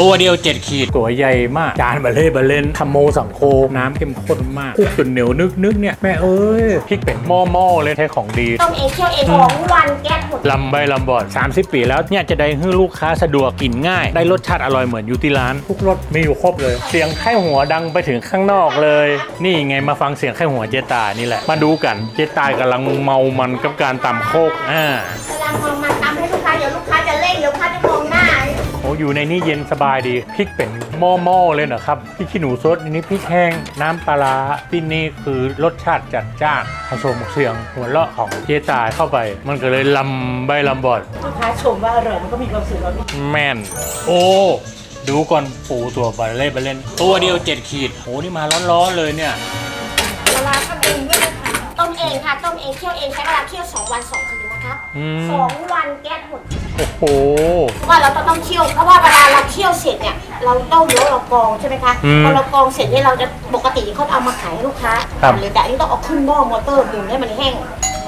ตัวเดียวเจ็ดขีด ตัวใหญ่มาก จานบะเล่บะเล่นทำโมสังโคน้ำเข้มข้นมากคลุกจนเหนียวนึกนึกเนี่ย แม่เอ้ยพริกเป็นหม้อหม้อๆเลยใช้ของดีต้มเองเคี่ยวเองของวันแก๊สหมดลำใบลำบอด30 ปีแล้วเนี่ยจะได้ให้ลูกค้าสะดวกกินง่าย ได้รสชาติอร่อยเหมือนอยู่ที่ร้าน ทุกรสมีอยู่ครบเลย เสียงไข้หัวดังไปถึงข้างนอกเลย นี่ไงมาฟังเสียงไข้หัวเจตานี่แหละ มาดูกันเจตากำลังเมามันกับการตำโคกอ่าเวลามองมาตามให้ลูกค้า อ้อยู่ในนี้เย็นสบายดีพริกเป็นหม้อหม้อๆเลยนะครับพริกขี้หนูสดอันนี้พริกแห้งน้ำปลาร้าที่นี่คือรสชาติจัดจ้านผสมเสียงหัวเราะของเจตายเข้าไป มันก็เลยลำใบลำบอดลูกค้าชมว่าอร่อยมันก็มีความสุขแล้วนี่แม่น โอ้ดูก่อนปูตัวบาเล่บาเล่น ตัวเดียวเจ็ดขีดโอ้นี่มาร้อนๆเลยเนี่ย เวลาทำเองด้วยนะคะต้มเองค่ะ ต้มเองเคี่ยวเองใช้เวลาเคี่ยวสองวันสองคืนนะคะ อืม สองวันแก๊สหมด โอ้โห เพราะว่าเราต้องเคี่ยว เพราะว่าเวลาเราเคี่ยวเสร็จเนี่ย เราต้มแล้วเรากรองใช่ไหมคะ อืมพอเรากรองเสร็จเนี่ยเราจะปกติเขาเอามาขายให้ลูกค้าครับ หรือแต่อันนี้ต้องเอาขึ้นหม้อมอเตอร์หมุนให้มันแห้ง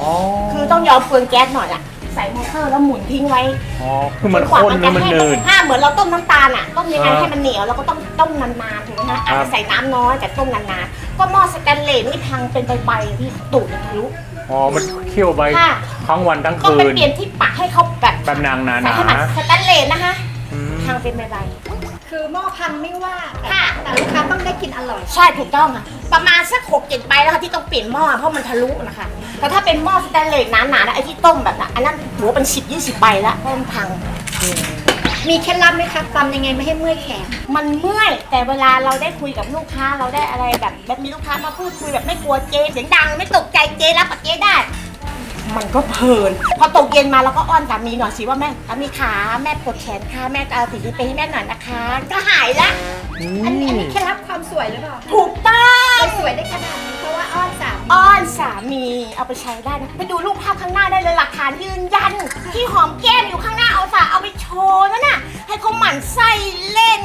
อ๋อคือต้องยอมเปลืองแก๊สหน่อยอะใส่มอเตอร์แล้วหมุนทิ้งไว้อ๋อคือมันจกว่าข้นแล้วมันจะแห้งเนิน ถ้าเหมือนเราต้มน้ำตาลอะต้มยังไงอ่าให้มันเหนียวเราก็ต้องต้มนานๆถูกไหมคะอาจครัจะบใส่น้ำน้อยแต่ต้มนานๆ ก็หม้อสแตนเลสนี่พังเป็นใบๆที่ตูดมันทะลุ อ๋อ มันเคี่ยวไปค่ะ ทั้งวันทั้งต้องคืไปน เปลี่ยนที่ปักให้เขาแบบแบบนางนาใส่นาให้มันสแตนเลสนะคะอืมพังเป็นใบคือหม้อพังไม่ว่าแต่ค่ะ แต่ลูกค้าต้องได้กินอร่อยๆใช่ถูกต้องค่ะ ประมาณสักหกเจ็ดใบแล้วค่ะที่ต้องเปลี่ยนหม้อเพราะมันทะลุนะคะแต่ถ้าเป็นหม้อสแตนเลสหนาๆนะไอ้ที่ต้มแบบนั้นอันนั้นหัวเป็นสิบยี่สิบใบแล้วเพราะมันพัง มีเคล็ดลับไหมคะตำยังไงไม่ให้เมื่อยแขน มันเมื่อยแต่เวลาเราได้คุยกับลูกค้าเราได้อะไรแบบแบบมีลูกค้ามาพูดคุยแบบไม่กลัวเจ๊เสียงดังไม่ตกใจเจ๊รับกับเจ๊ได้ มันก็เพลิน พอตกเย็นมาเราก็อ้อนสามีหน่อยสิว่าแม่สามีขาแม่ปวดแขนค่ะแม่เอาสีไปให้แม่หน่อยนะคะ ก็หายละ อันนี้อันนี้เคล็ดลับความสวยหรือเปล่า ถูกต้อง เราสวยได้ขนาดนี้เพราะว่าอ้อนสามอ้อนสามีเอาไปใช้ได้นะไปดูรูปภาพข้างหน้าได้เลยหลักฐานยืนยัน ที่หอมแก้มอยู่ข้างหน้าเอาสาเอาไปโชว์นั่นน่ะให้เขาหมั่นไส้เล่น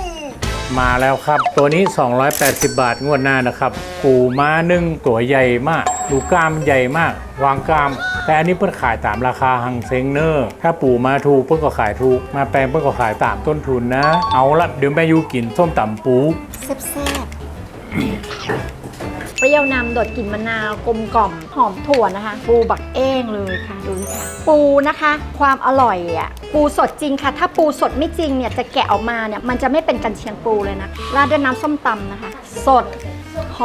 มาแล้วครับ ตัวนี้ 280 บาทงวดหน้านะครับปูม้านึ่งตัวใหญ่มากดูกล้ามใหญ่มาก วางกล้าม แต่อันนี้เพิ่นขายตามราคาหังเซ็งเนอร์ถ้าปูมาถูกเพิ่นก็ขายถูก มาแปลงเพิ่นก็ขายตามต้นทุนนะ เอาละเดี๋ยวแม่ยูกินส้มตำปูแซ่บ เปรี้ยวนำโดดกลิ่นมะนาวกลมกล่อมหอมถั่วนะคะ ปูบักเอ้งเลยค่ะดูสิค่ะปูนะคะ ความอร่อยอะปูสดจริงค่ะ ถ้าปูสดไม่จริงเนี่ยจะแกะออกมาเนี่ยมันจะไม่เป็นกันเชียงปูเลยนะราดด้วยน้ำส้มตำนะคะ สด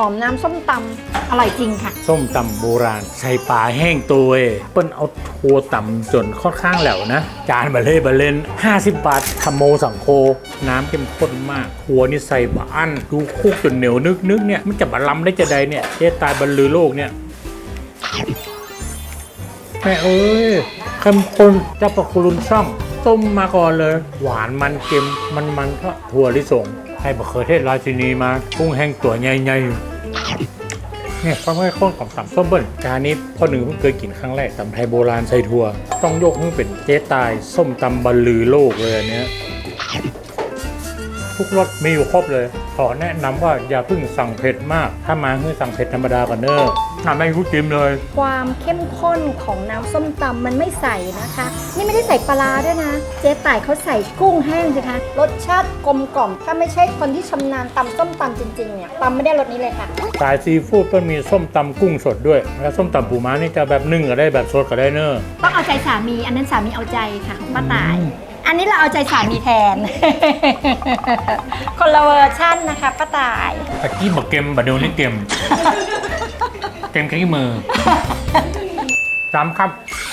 อมน้ำส้มตำอร่อยจริงค่ะ ส้มตำโบราณ ใส่ปลาแห้งตัวเอเปิ้นเอาทัวตำจนค่อนข้างแหลวนะ จานบะเล่บะเล่น50 บาททำโมสังโค น้ำเข้มข้นมากทัวนี่ใส่บะอั้นดูคุกจนเหนียวนึกนึกเนี่ยมันจะบะลำได้จะใดเนี่ยเจ๊ตายบรรลือโลกเนี่ยแม่เอ้ยเข้มข้นเจ้าประคุณช่องต้มมาก่อนเลย หวานมันเค็มมันมันก็ถั่วลิสง ให้บะเขือเทศราชินีมา กุ้งแห้งตัวใหญ่ๆเนี่ยความเข้มข้นของสามส้มเบิ้ลจานนี้พ่อหนึ่งเพิ่งเคยกินครั้งแรกตำไทยโบราณใส่ถั่วต้องยกให้เป็นเจ๊ตาย ส้มตำบรรลือโลกเลยอันเนี้ยทุกรสมีอยู่ครบเลย ขอแนะนำว่าอย่าเพิ่งสั่งเผ็ดมาก ถ้ามาคือสั่งเผ็ดธรรมดากันเนอะ ทำให้รู้จิ้มเลย ความเข้มข้นของน้ำส้มตำมันไม่ใส่นะคะ นี่ไม่ได้ใส่ปลาร้าด้วยนะ เจ๊ต่ายเขาใส่กุ้งแห้งสิคะรสชาติกลมกล่อม ถ้าไม่ใช่คนที่ชำนาญตำส้มตำจริงๆเนี่ยตำไม่ได้รสนี้เลยค่ะ สายซีฟู้ดก็มีส้มตำกุ้งสดด้วย แล้วส้มตำปูม้านี่จะแบบนึ่งก็ได้แบบสดก็ได้เนอะต้องเอาใจสามี อันนั้นสามีเอาใจค่ะป้าตาย อันนี้เราเอาใจสามีแทน คนละเวอร์ชั่นนะคะป้าตาย ตะกี้บอกเกมบัดเดี๋ยวนี้เกม เกมแค่มือจำครับ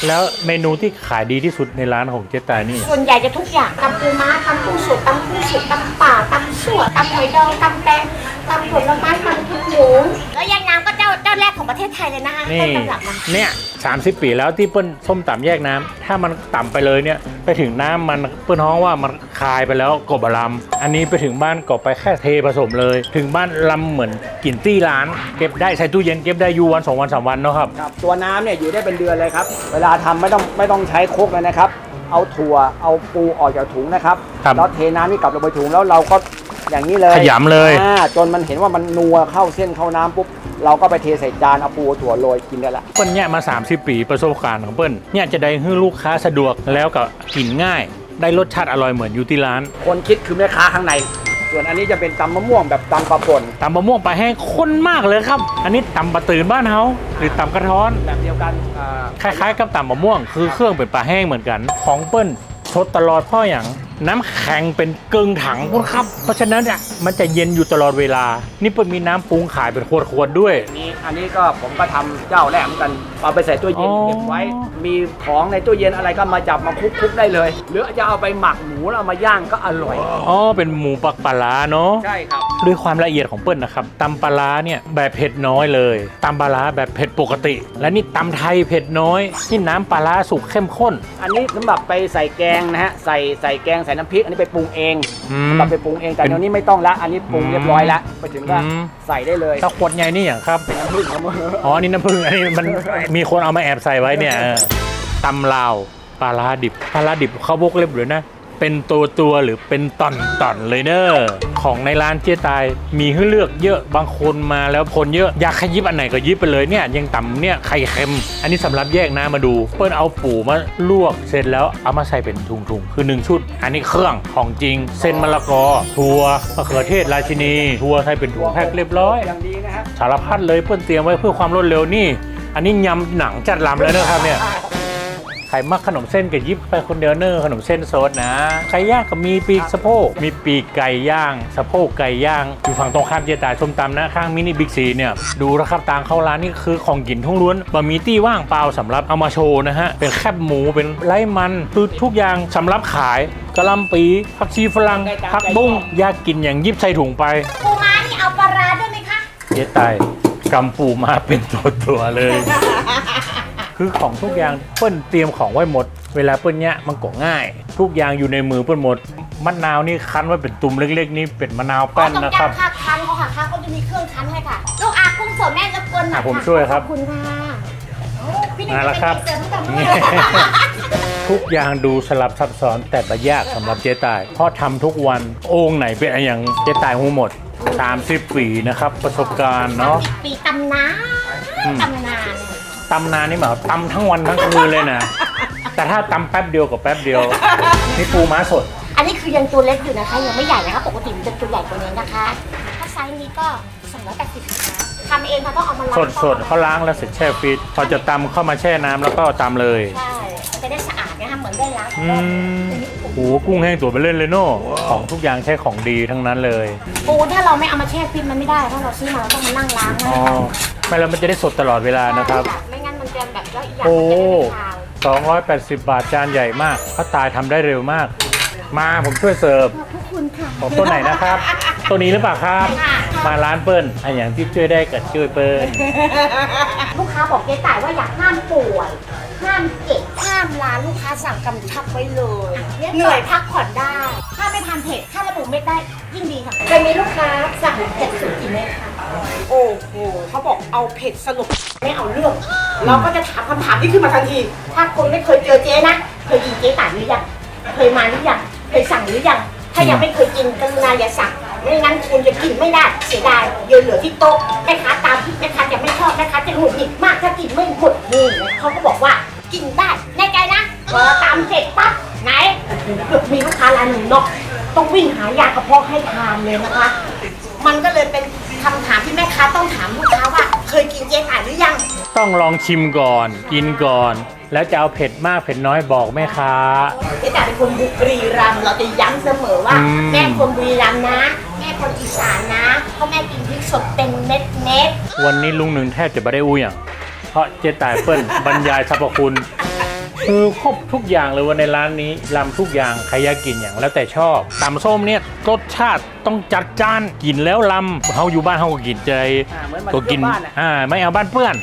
แล้วเมนูที่ขายดีที่สุดในร้านของเจ๊ตายนี่ ส่วนใหญ่จะทุกอย่างตำปูม้าตำกุ้งสดตำกุ้งสดตำป่าตำสั่วตำหอยดองตำแตงตำผลไม้ตำทุกหมูแล้วยายน้ำก็เจ้า เจ้าแรกของประเทศไทยเลยนะคะนี่ต้นตำรับนะเนี่ยสามสิบปีแล้วที่เปิ้ลส้มตำแยกน้ำถ้ามันต่ำไปเลยเนี่ยไปถึงน้ำมันเปิ้ลฮ้องว่ามันคายไปแล้วกบบะลำอันนี้ไปถึงบ้านกบไปแค่เทผสมเลย ถึงบ้านลำเหมือนกลิ่นตี้ร้าน เก็บได้ใส่ตู้เย็นเก็บได้อยู่วันสองวันสามวันเนาะครับ ครับตัวน้ำเนี่ยอยู่ได้เป็นเดือนเลยครับ เวลาทำไม่ต้องไม่ต้องใช้โครกเลยนะครับ เอาถั่วเอาปูออกจากถุงนะครับครับ แล้วเทน้ำนี่กลับลงไปถุงแล้วเราก็ อย่างนี้เลยขยำเลย อ่าจนมันเห็นว่ามันนัวเข้าเส้นเข้าน้ำปุ๊บเราก็ไปเทใส่จานเอาปูถั่วโรยกินได้ละเปิ้ลเนี่ยมา 30 ปีประสบการณ์ของเปิ้ลเนี่ยจะได้ให้ลูกค้าสะดวกแล้วก็กินง่าย ได้รสชาติอร่อยเหมือนอยู่ที่ร้านคนคิดคือแม่ค้าข้างใน ส่วนอันนี้จะเป็นตำมะม่วงแบบตำปลาป่นตำมะม่วงปลาแห้งข้นมากเลยครับ อันนี้ตำปลาตื่นบ้านเฮาหรือตำกระท้อน แบบเดียวกันอ่าคล้ายๆกับตำมะม่วง คือเครื่องเป็นปลาแห้งเหมือนกัน ของเปิ้ลชดตลอดเพ่ออย่าง น้ำแข็งเป็นเกึ่งถังพุ่นครับ เพราะฉะนั้นเนี่ยมันจะเย็นอยู่ตลอดเวลา นี่เปิ้ลมีน้ำปรุงขายเป็นขวดๆด้วย นี่อันนี้ก็ผมก็ทำเจ้าแรกเหมือนกันเอาไปใส่ตู้เย็นอ๋อเก็บไว้ มีของในตู้เย็นอะไรก็มาจับมาคลุกๆได้เลย หรือจะเอาไปหมักหมูแล้วเอามาย่างก็อร่อย อ๋อ เป็นหมูปักปลาร้าเนาะ ใช่ครับ ด้วยความละเอียดของเปิ้ลนะครับตำปลาร้าเนี่ยแบบเผ็ดน้อยเลยตำปลาร้าแบบเผ็ดปกติ และนี่ตำไทยเผ็ดน้อย นี่น้ำปลาร้าสุกเข้มข้น อันนี้สำหรับไปใส่แกงนะฮะ ใส่ใส่แกงใส่น้ำพริกอันนี้ไปปรุงเองอืม สำหรับไปปรุงเองแต่เป็นเดี๋ยวนี้ไม่ต้องละอันนี้ปรุงเรียบร้อยแล้วไปถึงก็อืม ใส่ได้เลยถ้าขวดใหญ่นี่อย่างครับ น้ำผึ้งครับอ๋อนี่น้ำผึ้งอันนี้มัน มีคนเอามาแอบใส่ไว้เนี่ยเออตำลาวปลาร้าดิบปลาร้าดิบเขาวกเล็บเลยนะ เป็นตัวตัวหรือเป็นตอนตอนเลยเนอะของในร้านเจ๊ตายมีให้เลือกเยอะบางคนมาแล้วคนเยอะอยากขยิบอันไหนก็ยิบไปเลยเนี่ยยังต่ำเนี่ยไข่เค็ม อันนี้สำหรับแยกนะมาดู เปิ้ลเอาปูมาลวกเสร็จแล้วเอามาใส่เป็นถุงๆคือหนึ่งชุด อันนี้เครื่องของจริง เส้นมะละกอถั่วมะเขือเทศราชินีถั่วใส่เป็นถุงแพ็คเรียบร้อยอย่างดีนะฮะสารพัดเลยเพื่อนเตรียมไว้เพื่อความรวดเร็วนี่ อันนี้ยำหนังจัดลำแล้วนะครับเนี่ย ครมักขนมเส้นกับยิบไปคนเดียวเนอร์ขนมเส้นโซดนะไก่ย่างก็มีปีกสะโพกมีปีกไก่ย่าง สะโพกไก่ย่างอยู่ฝั่งตรงข้ามเจตายส้มตำนะข้างมินิบิ๊กซีเนี่ยดูนะครับตางเข้าร้านนี่คือของกินทุ่งล้วนบะหมี่ตี้ว่างเปล่าสำหรับเอามาโชว์นะฮะเป็นแคบหมูเป็นไร้มันคือทุกอย่างสำหรับขายกะหล่ำปีผักชีฝรั่งผักบุ้งอยากกินอย่างยิบใส่ถุงไปปูม้านี่เอาปลาร้าด้วยไหมคะเจ๊ตายกำปูมาเป็นตัวตัวๆเลย คือของทุกอย่างเปิ้ลเตรียมของไว้หมด เวลาเปิ้ลเนี้ยมันก็ง่าย ทุกอย่างอยู่ในมือเปิ้ลหมดมะนาวนี่คั้นไว้เป็นตุ่มเล็กๆนี่เป็นมะนาวแป้นต้องนะครับจำค่ะคันเขาค่ะคันเขาจะมีเครื่องคันให้ค่ะลูกอากุ้งสดแม่รบกวนหน่อยอะผมค่ะช่วยครับขอบคุณค่ะโอ้พี่หนึ่งมาแล้วครับเป็นเด็กเสริมตั้งแต่นี่เมื่อไหร่ทุกอย่างดูสลับซับซ้อนแต่ไม่ยากสำหรับเจ๊ตายเพราะทำทุกวันโอ่งไหนเป็นอะไรอย่างเจ๊ตายหูหมด 30 ปีนะครับ ประสบการณ์เนาะปีตำนานอืมตำนาน ตำนานนี่หมายความตำทั้งวันทั้งคืนเลยนะ แต่ถ้าตำแป๊บเดียวกับแป๊บเดียว นี่ปูม้าสด อันนี้คือยังตัวเล็กอยู่นะคะ ยังไม่ใหญ่นะคะปกติมันจะตัวใหญ่กว่านี้นะคะ ถ้าไซส์นี้ก็280ค่ะทำเองค่ะต้องเอามาล้างสดสดๆเขาล้างแล้วเสร็จแช่ฟรีซพอจะตำเข้ามาแช่น้ำแล้วก็ตำเลย ใช่มันจะได้สะอาดนะคะเหมือนได้ล้างอืมโหกุ้งแห้งตัวไปเล่นเลยเนาะของทุกอย่างใช้ของดีทั้งนั้นเลยปูถ้าเราไม่เอามาแช่ฟิตมันไม่ได้ถ้าเราซื้อมาเราต้องมานั่งล้างให้อ๋อไม่แล้วมันจะได้สดตลอดเวลานะครับ ใช่ไม่งั้นมันจะ แบบแล้วอีกอย่างโอ้มันจะไม่เป็นคาว280 บาทจานใหญ่มากพระตายทำได้เร็วมาก มาผมช่วยเสิร์ฟ ขอบพระคุณค่ะ ของตัวไหนนะครับ ตัวนี้หรือเปล่าครับ ค่ะ มาร้านเปิ้ลอันอย่างที่ช่วยได้กับช่วยเปิ้ลลูกค้าบอกเจ๊ต่ายว่าอยากห้ามป่วย ห้ามเจ็บห้ามลาลูกค้าสั่งกำชับไว้เลยเหนื่อยพักผ่อนได้ ถ้าไม่ทานเผ็ดถ้าระบุเม็ดได้ยิ่งดีค่ะเคยมีลูกค้าสั่งเจ็ดสิบกี่เม็ดคะโอ้โหเขาบอกเอาเผ็ดสรุปไม่เอาเรื่อง เราก็จะถามคำถามที่ขึ้นมาทันที ถ้าคนไม่เคยเจอเจ๊นะ เคยกินเจ๊ต่ายหรือยัง เคยมาหรือยัง เคยสั่งหรือยัง ถ้ายังไม่เคยกินกรุณาอย่าสั่ง ไม่งั้นคุณจะกินไม่ได้เสียดายเดี๋ยวเหลือที่โต๊ะแม่ค้าตามที่แม่ค้าจะไม่ชอบแม่ค้าจะหงุดหงิดมากถ้ากินไม่หมดนี่เขาก็บอกว่ากินได้แน่ใจนะพอตามเสร็จปั๊บไหนมีลูกค้ารายหนึ่งเนาะต้องวิ่งหายากระเพาะให้ทานเลยนะคะ มันก็เลยเป็นคำถามที่แม่ค้าต้องถามลูกค้าว่า เคยกินเจ๊ต่ายหรือยัง ต้องลองชิมก่อน กินก่อน แล้วจะเอาเผ็ดมากเผ็ดน้อยบอกแม่ค้า เจ๊จ๋าเป็นคนบุรีรัมย์เราจะย้ำเสมอว่า อืม แม่คนบุรีรัมย์นะ แม่คนอีสานนะเพราะแม่กินพริกสดเป็นเม็ดเม็ดวันนี้ลุงหนึ่งแทบจะไม่ได้อู้อย่าง เพราะเจ๊ตายเปิ้ลบรรยายสรรพคุณ คือครบทุกอย่างเลยว่าในร้านนี้ลำทุกอย่างใครอยากกินอย่างแล้วแต่ชอบตำส้มเนี่ยรสชาติต้องจัดจ้านกินแล้วลำเขาอยู่บ้านเขาก็กินใจอ่าเหมือนมาก็กินเที่ยวบ้านอะ อ่าไม่เอาบ้านเปื้อน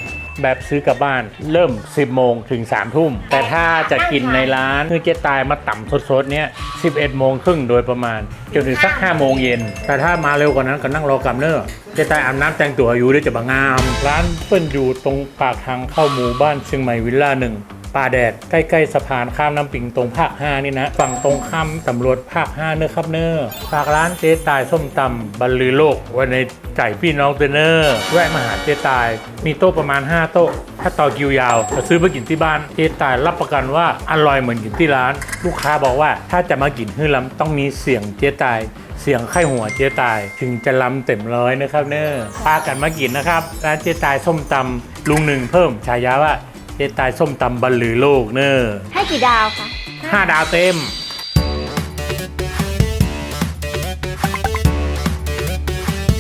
แบบซื้อกลับบ้านเริ่ม 10 โมงถึง 3 ทุ่ม แต่ถ้าจะกินในร้านคือเจ๊ตายมาต่ำสดๆเนี่ย11 โมงครึ่งโดยประมาณ จนถึงสัก 5 โมงเย็น แต่ถ้ามาเร็วกว่านั้นก็นั่งรอกำเนอร์เจ๊ตายอาบน้ำแต่งตัวอยู่ด้วยจะบางงาม ร้านเปิ้ลอยู่ตรงปากทางเข้าหมู่บ้านเชียงใหม่วิลล่าหนึ่ง ป่าแดดใกล้ๆสะพานข้ามน้ำปิงตรงภาค 5 นี่นะ ฝั่งตรงข้ามตำรวจภาค 5 เนอะครับเนอฝากร้านเจ๊ตายส้มตำบรรลือโลกไว้ในใจพี่น้องเตเนอร์แวะมาหาเจ๊ตาย มีโต๊ะประมาณ 5 โต๊ะ ถ้าต่อคิวยาวจะซื้อไปกินที่บ้านเจ๊ตายรับประกันว่าอร่อยเหมือนกินที่ร้าน ลูกค้าบอกว่าถ้าจะมากินฮื้อลำต้องมีเสียงเจ๊ตายเสียงไข้หัวเจ๊ตายถึงจะล้ำเต็มร้อยนะครับเนอะพากันมากินนะครับร้านเจ๊ตายส้มตำลุงหนึ่งเพิ่มฉายาว่า เจ๊ตายส้มตำบรรลือโลกเนอะให้กี่ดาวคะห้าดาวเต็มห